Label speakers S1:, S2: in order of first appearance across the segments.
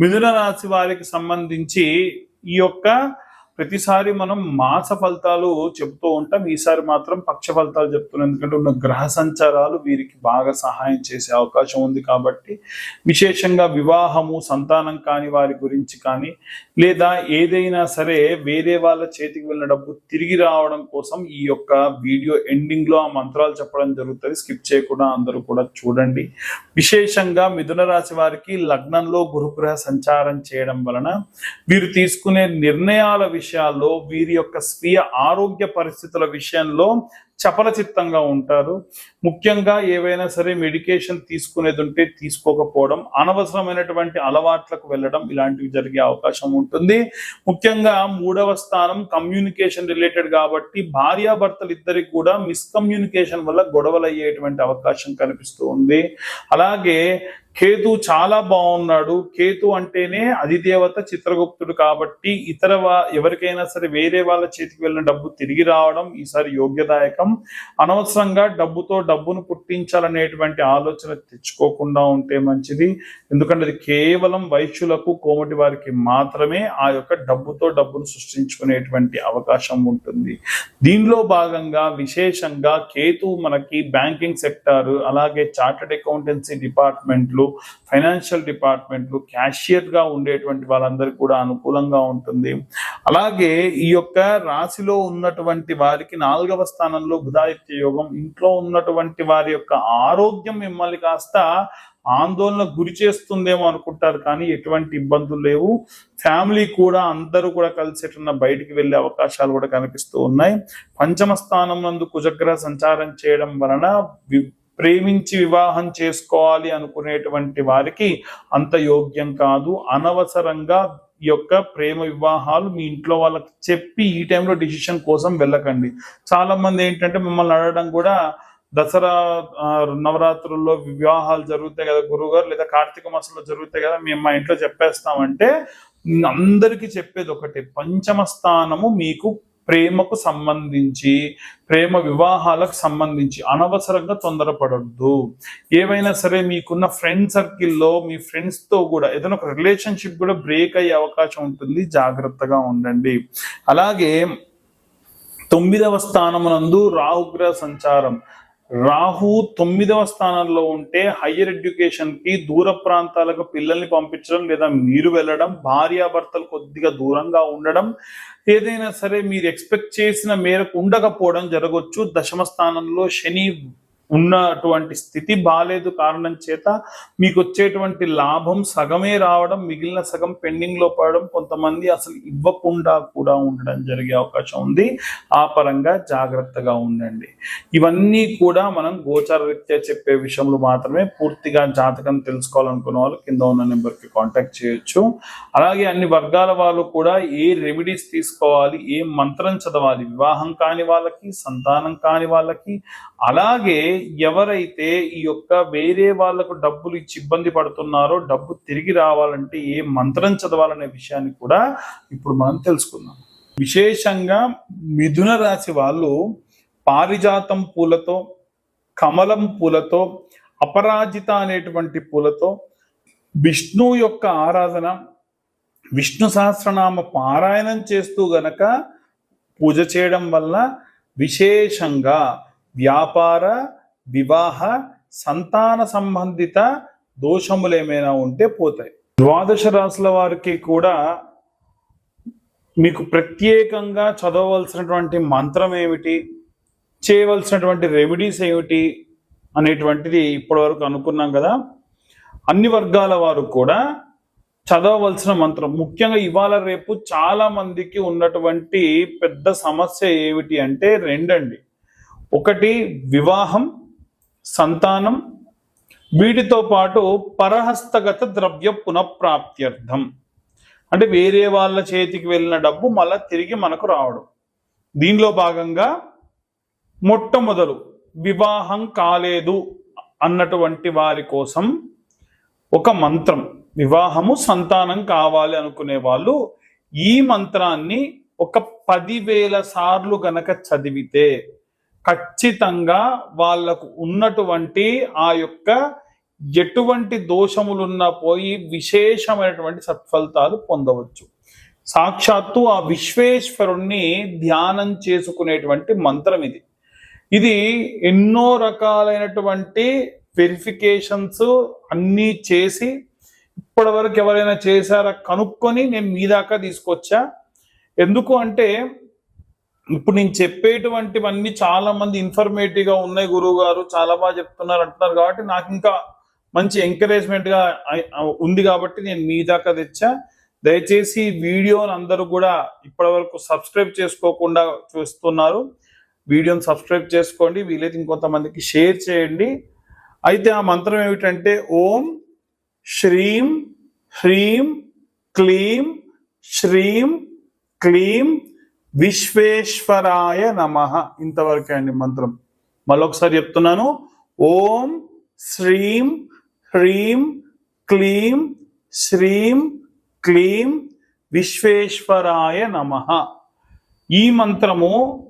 S1: మిథున రాశి వారికి సంబంధించి ఈ యొక్క ప్రతిసారి మనం మాస ఫలితాలు చెప్తూ ఉంటాం. ఈసారి మాత్రం పక్ష ఫలితాలు చెప్తున్నాం. ఎందుకంటే ఉన్న గ్రహ సంచారాలు వీరికి బాగా సహాయం చేసే అవకాశం ఉంది కాబట్టి విశేషంగా వివాహము సంతానం కాని వారి గురించి కానీ లేదా ఏదైనా సరే వేరే వాళ్ళ చేతికి వెళ్ళిన డబ్బు తిరిగి రావడం కోసం ఈ యొక్క వీడియో ఎండింగ్లో ఆ మంత్రాలు చెప్పడం జరుగుతుంది. స్కిప్ చేయకుండా అందరూ కూడా చూడండి. విశేషంగా మిథున రాశి వారికి లగ్నంలో గురుగ్రహ సంచారం చేయడం వలన వీరు తీసుకునే నిర్ణయాల విషయం విషయాల్లో వీరి యొక్క స్వీయ ఆరోగ్య పరిస్థితుల విషయంలో చపల చిత్తంగా ఉంటారు. ముఖ్యంగా ఏవైనా సరే మెడికేషన్ తీసుకునేది ఉంటే తీసుకోకపోవడం అనవసరమైనటువంటి అలవాట్లకు వెళ్ళడం ఇలాంటివి జరిగే అవకాశం ఉంటుంది. ముఖ్యంగా మూడవ స్థానం కమ్యూనికేషన్ రిలేటెడ్ కాబట్టి భార్యాభర్తలు ఇద్దరికి కూడా మిస్కమ్యూనికేషన్ వల్ల గొడవలు అయ్యేటువంటి అవకాశం కనిపిస్తూ ఉంది. అలాగే కేతు చాలా బాగున్నాడు. కేతు అంటేనే అధిదేవత చిత్రగుప్తుడు కాబట్టి ఇతర వా- ఎవరికైనా సరే వేరే వాళ్ళ చేతికి వెళ్ళిన డబ్బు తిరిగి రావడం ఈసారి యోగ్యదాయకం. అనవసరంగా డబ్బుతో డబ్బును పుట్టించాలనేటువంటి ఆలోచన తెచ్చుకోకుండా ఉంటే మంచిది. ఎందుకంటే అది కేవలం వైశ్యులకు కోమటి వారికి మాత్రమే ఆ యొక్క డబ్బుతో డబ్బును సృష్టించుకునేటువంటి అవకాశం ఉంటుంది. దీనిలో భాగంగా విశేషంగా కేతు మనకి బ్యాంకింగ్ సెక్టార్ అలాగే చార్టెడ్ అకౌంటెన్సీ డిపార్ట్మెంట్లు ఫైనాన్షియల్ డిపార్ట్మెంట్లు క్యాషియర్గా ఉండేటువంటి వాళ్ళందరికీ కూడా అనుకూలంగా ఉంటుంది. అలాగే ఈ యొక్క రాశిలో ఉన్నటువంటి వారికి నాలుగవ స్థానంలో బుధాదిత్య యోగం ఇంట్లో ఉన్నటువంటి వారి యొక్క ఆరోగ్యం మిమ్మల్ని కాస్త ఆందోళన గురి చేస్తుందేమో అనుకుంటారు. కానీ ఎటువంటి ఇబ్బందులు లేవు. ఫ్యామిలీ కూడా అందరూ కూడా కలిసి ఎట్లన్నా బయటికి వెళ్ళే అవకాశాలు కూడా కనిపిస్తూ ఉన్నాయి. పంచమ స్థానం నందు కుజగ్రహ సంచారం చేయడం వలన ప్రేమించి వివాహం చేసుకోవాలి అనుకునేటువంటి వారికి అంత యోగ్యం కాదు. అనవసరంగా ఈ యొక్క ప్రేమ వివాహాలు మీ ఇంట్లో వాళ్ళకి చెప్పి ఈ టైంలో డిసిషన్ కోసం వెళ్ళకండి. చాలా మంది ఏంటంటే మిమ్మల్ని అడగడం కూడా దసరా నవరాత్రుల్లో వివాహాలు జరుగుతాయి కదా గురుగారు లేదా కార్తీక మాసంలో జరుగుతాయి కదా మేము మా ఇంట్లో చెప్పేస్తామంటే అందరికీ చెప్పేది ఒకటి. పంచమ స్థానము మీకు ప్రేమకు సంబంధించి ప్రేమ వివాహాలకు సంబంధించి అనవసరంగా తొందరపడద్దు. ఏవైనా సరే మీకున్న ఫ్రెండ్ సర్కిల్లో మీ ఫ్రెండ్స్తో కూడా ఏదైనా ఒక రిలేషన్షిప్ కూడా బ్రేక్ అయ్యే అవకాశం ఉంటుంది. జాగ్రత్తగా ఉండండి. అలాగే తొమ్మిదవ స్థానమునందు రాహుగ్రహ సంచారం. రాహు తొమ్మిదవ స్థానంలో ఉంటే హయ్యర్ ఎడ్యుకేషన్కి దూర ప్రాంతాలకు పిల్లల్ని పంపించడం లేదా మీరు వెళ్ళడం భార్యాభర్తలు కొద్దిగా దూరంగా ఉండడం ఏదైనా సరే మీరు ఎక్స్పెక్ట్ చేసిన మేరకు ఉండకపోవడం జరగవచ్చు దశమ స్థానంలో శని ఉన్నటువంటి స్థితి బాగాలేదు కారణం చేత మీకు వచ్చేటువంటి లాభం సగమే రావడం మిగిలిన సగం పెండింగ్లో పడడం కొంతమంది అసలు ఇవ్వకుండా కూడా ఉండడం జరిగే అవకాశం ఉంది. ఆ పరంగా జాగ్రత్తగా ఉండండి. ఇవన్నీ కూడా మనం గోచార రీత్యా చెప్పే విషయంలో మాత్రమే పూర్తిగా జాతకం తెలుసుకోవాలనుకున్న వాళ్ళు కింద ఉన్న నెంబర్కి కాంటాక్ట్ చేయొచ్చు. అలాగే అన్ని వర్గాల వాళ్ళు కూడా ఏ రెమెడీస్ తీసుకోవాలి ఏ మంత్రం చదవాలి వివాహం కాని వాళ్ళకి సంతానం కాని వాళ్ళకి అలాగే ఎవరైతే ఈ యొక్క వేరే వాళ్ళకు డబ్బులు ఇచ్చి ఇబ్బంది పడుతున్నారో డబ్బు తిరిగి రావాలంటే ఏ మంత్రం చదవాలనే విషయాన్ని కూడా ఇప్పుడు మనం తెలుసుకుందాం. విశేషంగా మిథున రాశి వాళ్ళు పారిజాతం పూలతో కమలం పూలతో అపరాజిత అనేటువంటి పూలతో విష్ణు యొక్క ఆరాధన విష్ణు సహస్రనామ పారాయణం చేస్తూ గనక పూజ చేయడం వల్ల విశేషంగా వ్యాపార వివాహ సంతాన సంబంధిత దోషములు ఏమైనా ఉంటే పోతాయి. ద్వాదశ రాశుల వారికి కూడా మీకు ప్రత్యేకంగా చదవవలసినటువంటి మంత్రం ఏమిటి? చేయవలసినటువంటి రెమెడీస్ ఏమిటి? అనేటువంటిది ఇప్పటివరకు అనుకున్నాం కదా. అన్ని వర్గాల వారు కూడా చదవవలసిన మంత్రం. ముఖ్యంగా ఇవాళ రేపు చాలా మందికి ఉన్నటువంటి పెద్ద సమస్య ఏమిటి అంటే రెండండి. ఒకటి వివాహం సంతానం వీటితో పాటు పరహస్తగత ద్రవ్య పునఃప్రాప్త్యర్థం. అంటే వేరే వాళ్ళ చేతికి వెళ్ళిన డబ్బు మళ్ళా తిరిగి మనకు రావడం. దీనిలో భాగంగా మొట్టమొదలు వివాహం కాలేదు అన్నటువంటి వారి కోసం ఒక మంత్రం వివాహము సంతానం కావాలి అనుకునే వాళ్ళు ఈ మంత్రాన్ని ఒక పదివేల సార్లు గనక చదివితే ఖచ్చితంగా వాళ్ళకు ఉన్నటువంటి ఆ యొక్క ఎటువంటి దోషములున్నా పోయి విశేషమైనటువంటి సత్ఫలితాలు పొందవచ్చు. సాక్షాత్తు ఆ విశ్వేశ్వరుణ్ణి ధ్యానం చేసుకునేటువంటి మంత్రం ఇది. ఇది ఎన్నో రకాలైనటువంటి వెరిఫికేషన్స్ అన్నీ చేసి ఇప్పటి వరకు ఎవరైనా చేశారా కనుక్కొని నేను మీ దాకా తీసుకొచ్చా? ఎందుకు అంటే ఇప్పుడు నేను చెప్పేటువంటివన్నీ చాలా మంది ఇన్ఫర్మేటివ్గా ఉన్నాయి గురువు గారు చాలా బాగా చెప్తున్నారు అంటున్నారు కాబట్టి నాకు ఇంకా మంచి ఎంకరేజ్మెంట్గా ఉంది కాబట్టి నేను మీ దాకా తెచ్చా. దయచేసి వీడియోని అందరూ కూడా ఇప్పటి వరకు సబ్స్క్రైబ్ చేసుకోకుండా చూస్తున్నారు. వీడియోని సబ్స్క్రైబ్ చేసుకోండి వీలైతే ఇంకొంతమందికి షేర్ చేయండి. అయితే ఆ మంత్రం ఏమిటంటే ఓం శ్రీం హ్రీం క్లీం శ్రీం క్లీం విశ్వేశ్వరాయ నమ. ఇంతవరకే అండి మంత్రం. మళ్ళొకసారి చెప్తున్నాను. ఓం శ్రీం హ్రీం క్లీం శ్రీం క్లీం విశ్వేశ్వరాయ నమ. ఈ మంత్రము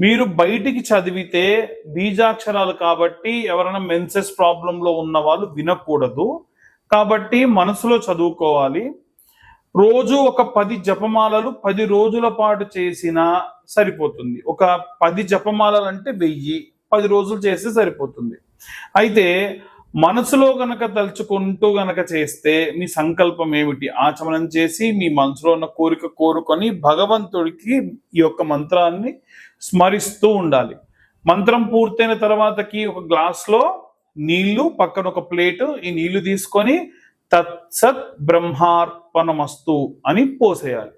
S1: మీరు బయటికి చదివితే బీజాక్షరాలు కాబట్టి ఎవరైనా మెన్సెస్ ప్రాబ్లంలో ఉన్న వాళ్ళు వినకూడదు. కాబట్టి మనసులో చదువుకోవాలి. రోజు ఒక పది జపమాలలు పది రోజుల పాటు చేసినా సరిపోతుంది. ఒక పది జపమాలలు అంటే వెయ్యి పది రోజులు చేస్తే సరిపోతుంది. అయితే మనసులో గనక తలుచుకుంటూ గనక చేస్తే మీ సంకల్పం ఏమిటి? ఆచమనం చేసి మీ మనసులో ఉన్న కోరిక కోరుకొని భగవంతుడికి ఈ యొక్క మంత్రాన్ని స్మరిస్తూ ఉండాలి. మంత్రం పూర్తయిన తర్వాతకి ఒక గ్లాస్లో నీళ్ళు పక్కన ఒక ప్లేటు ఈ నీళ్ళు తీసుకొని తత్సత్ బ్రహ్మార్పణమస్తు అని పోసేయాలి.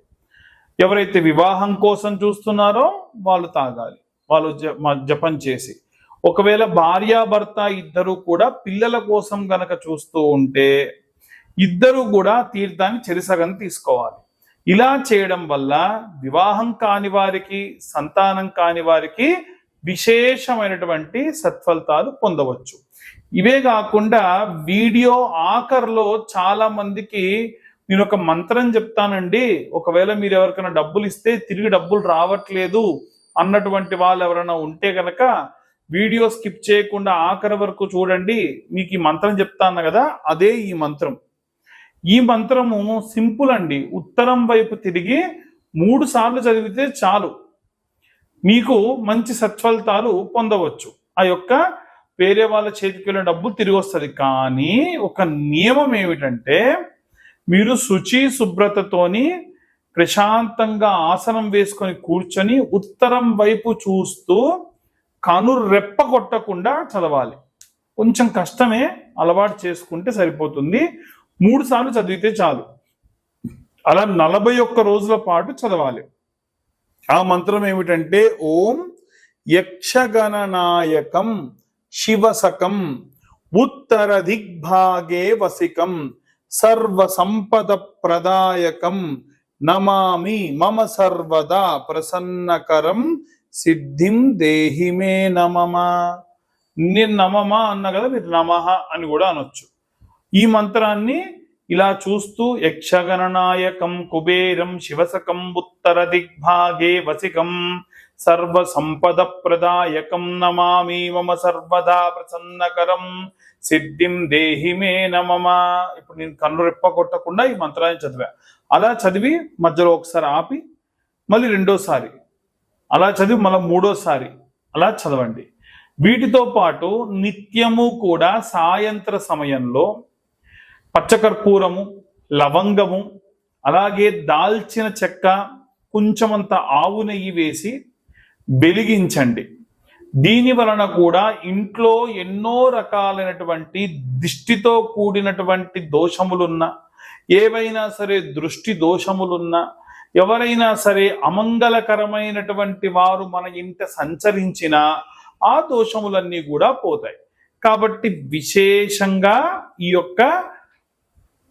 S1: ఎవరైతే వివాహం కోసం చూస్తున్నారో వాళ్ళు తాగాలి. వాళ్ళు జ- మ- జపం చేసి. ఒకవేళ భార్యాభర్త ఇద్దరు కూడా పిల్లల కోసం గనక చూస్తూ ఉంటే ఇద్దరు కూడా తీర్థాన్ని చెరిసగం తీసుకోవాలి. ఇలా చేయడం వల్ల వివాహం కాని వారికి సంతానం కాని వారికి విశేషమైనటువంటి సత్ఫలితాలు పొందవచ్చు. ఇవే కాకుండా వీడియో ఆఖర్లో చాలా మందికి నేను ఒక మంత్రం చెప్తానండి. ఒకవేళ మీరు ఎవరికైనా డబ్బులు ఇస్తే తిరిగి డబ్బులు రావట్లేదు అన్నటువంటి వాళ్ళు ఎవరైనా ఉంటే కనుక వీడియో స్కిప్ చేయకుండా ఆఖరి వరకు చూడండి. మీకు ఈ మంత్రం చెప్తాను కదా అదే ఈ మంత్రం. ఈ మంత్రము సింపుల్ అండి. ఉత్తరం వైపు తిరిగి మూడు సార్లు చదివితే చాలు. మీకు మంచి సత్ఫలితాలు పొందవచ్చు. ఆ యొక్క వేరే వాళ్ళ చేతికి వెళ్ళిన డబ్బు తిరిగి వస్తుంది. కానీ ఒక నియమం ఏమిటంటే మీరు శుచి శుభ్రతతోని ప్రశాంతంగా ఆసనం వేసుకొని కూర్చొని ఉత్తరం వైపు చూస్తూ కను రెప్ప కొట్టకుండా చదవాలి. కొంచెం కష్టమే అలవాటు చేసుకుంటే సరిపోతుంది. మూడు సార్లు చదివితే చాలు. అలా నలభై ఒక్క రోజుల పాటు చదవాలి. ఆ మంత్రం ఏమిటంటే ఓం యక్షగణనాయకం శివసకం ఉత్తర దిగ్భాగే వసికం సర్వ సంపద ప్రదాయకం నమామి మమ సర్వదా ప్రసన్నకరం సిద్ధిం దేహి మే నమమా నేను నమమా అన్న కదా మీరు నమః అని కూడా అనొచ్చు. ఈ మంత్రాన్ని ఇలా చూస్తూ యక్షగణనాయకం కుబేరం శివసకం ఉత్తర దిగ్భాగే వసికం సర్వ సంపద ప్రదాయకం నమామి మమ సర్వదా ప్రసన్నకరం సిద్ధిం దేహి మే నమమా ఇప్పుడు నేను కన్ను రెప్ప కొట్టకుండా ఈ మంత్రాన్ని చదివా. అలా చదివి మధ్యలో ఒకసారి ఆపి మళ్ళీ రెండోసారి. అలా చదివి మళ్ళీ మూడోసారి అలా చదవండి. వీటితో పాటు నిత్యము కూడా సాయంత్ర సమయంలో పచ్చకర్పూరము లవంగము అలాగే దాల్చిన చెక్క కొంచెమంత ఆవు నెయ్యి వేసి వెలిగించండి. దీని వలన కూడా ఇంట్లో ఎన్నో రకాలైనటువంటి దిష్టితో కూడినటువంటి దోషములున్న ఏవైనా సరే దృష్టి దోషములున్నా ఎవరైనా సరే అమంగళకరమైనటువంటి వారు మన ఇంట సంచరించినా ఆ దోషములన్నీ కూడా పోతాయి. కాబట్టి విశేషంగా ఈ యొక్క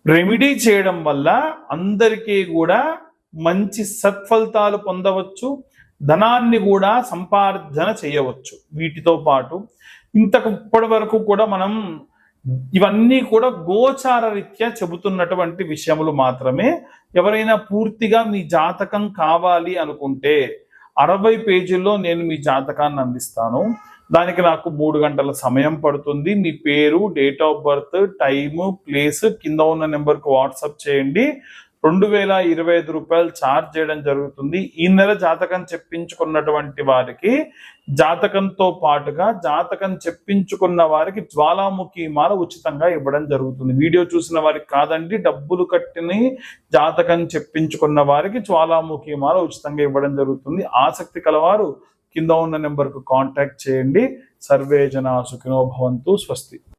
S1: రెమెడీ చేయడం వల్ల అందరికీ కూడా మంచి సత్ఫలితాలు పొందవచ్చు. ధనాన్ని కూడా సంపార్జన చేయవచ్చు. వీటితో పాటు ఇంతకు ఇప్పటి వరకు కూడా మనం ఇవన్నీ కూడా గోచార రీత్యా చెబుతున్నటువంటి విషయములు మాత్రమే. ఎవరైనా పూర్తిగా మీ జాతకం కావాలి అనుకుంటే అరవై పేజీల్లో నేను మీ జాతకాన్ని అందిస్తాను. దానికి నాకు మూడు గంటల సమయం పడుతుంది. మీ పేరు date of birth time place కింద ఉన్న నెంబర్కి వాట్సాప్ చేయండి. రెండు వేల ఇరవై ఐదు రూపాయలు ఛార్జ్ చేయడం జరుగుతుంది. ఈ నెల జాతకం చెప్పించుకున్నటువంటి వారికి జాతకంతో పాటుగా జాతకం చెప్పించుకున్న వారికి జ్వాలాముఖి మాల ఉచితంగా ఇవ్వడం జరుగుతుంది. వీడియో చూసిన వారికి కాదండి డబ్బులు కట్టిని జాతకం చెప్పించుకున్న వారికి జ్వాలాముఖి మాల ఉచితంగా ఇవ్వడం జరుగుతుంది. ఆసక్తి కలవారు కింద ఉన్న నెంబర్కు కాంటాక్ట్ చేయండి. సర్వే జనా సుఖినో భవంతు స్వస్తి.